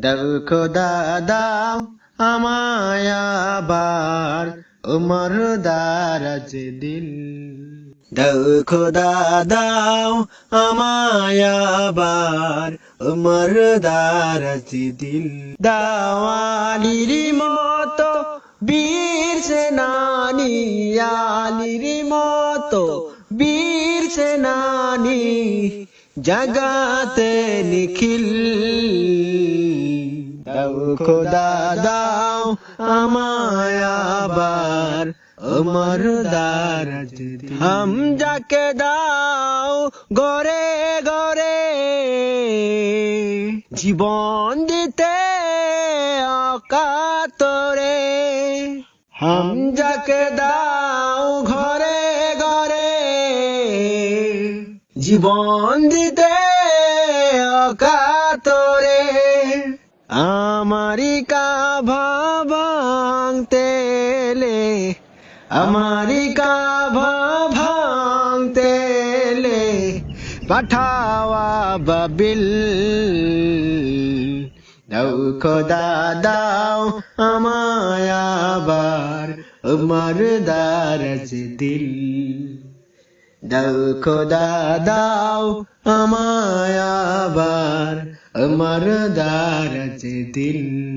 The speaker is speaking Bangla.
দাও খোদা, দাও আমায় উমর দারাজ দিল। দাও খোদা, দাও আমায় উমর দারাজ দিল। দাওয়ালির মতো বীর সেনানি, আলির মতো বীর সেনানি, জগাতে নিখিল। খোদা দাও আমায় আবার অমর দারাজ হাম যাকে দাও গরে গরে জীবন দিতে অকাতরে হাম যাকে দাও ঘরে ঘরে জীবন দিতে অকাতরে আমারি কাভা ভাঙতেলে আমারি কাভা ভাঙতেলে পাঠাওয়া বাবিল দাও খোদা, দাও আমায় আবার উমর দারাজ দিল। দাও খোদা, দাও আমায় मरदार दिल।